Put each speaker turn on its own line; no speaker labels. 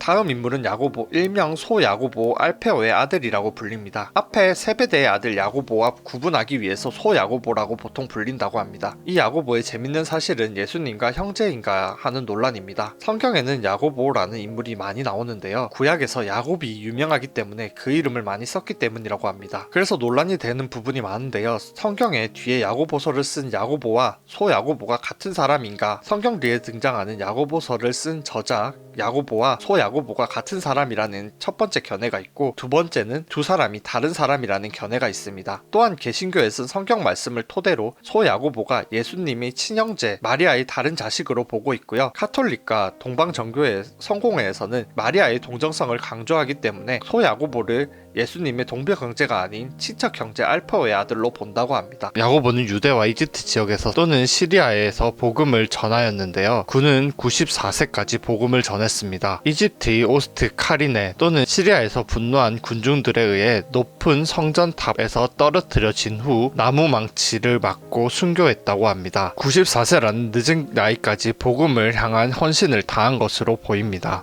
다음 인물은 야고보, 일명 소야고보 알페오의 아들이라고 불립니다. 앞에 세베대의 아들 야고보와 구분하기 위해서 소야고보라고 보통 불린다고 합니다. 이 야고보의 재밌는 사실은 예수님과 형제인가 하는 논란입니다. 성경에는 야고보라는 인물이 많이 나오는데요. 구약에서 야곱이 유명하기 때문에 그 이름을 많이 썼기 때문이라고 합니다. 그래서 논란이 되는 부분이 많은데요. 성경에 뒤에 야고보서를 쓴 야고보와 소야고보가 같은 사람인가? 성경리에 등장하는 야고보서를 쓴 저자 야고보와 소야고보 가 같은 사람이라는 첫 번째 견해가 있고 두 번째는 두 사람이 다른 사람이라는 견해가 있습니다. 또한 개신교에 쓴 성경 말씀을 토대로 소 야고보가 예수님의 친형제 마리아의 다른 자식으로 보고 있고요. 카톨릭과 동방 정교의 성공회에서는 마리아의 동정성을 강조하기 때문에 소 야고보를 예수님의 동백 형제가 아닌 친척 형제 알파오의 아들로 본다고 합니다. 야고보는 유대와 이집트 지역에서 또는 시리아에서 복음을 전하였는데요. 그는 94세까지 복음을 전했습니다. 이집트 의 오스트 카리네 또는 시리아에서 분노한 군중들에 의해 높은 성전 탑에서 떨어뜨려진 후 나무 망치를 맞고 순교했다고 합니다. 94세라는 늦은 나이까지 복음을 향한 헌신을 다한 것으로 보입니다.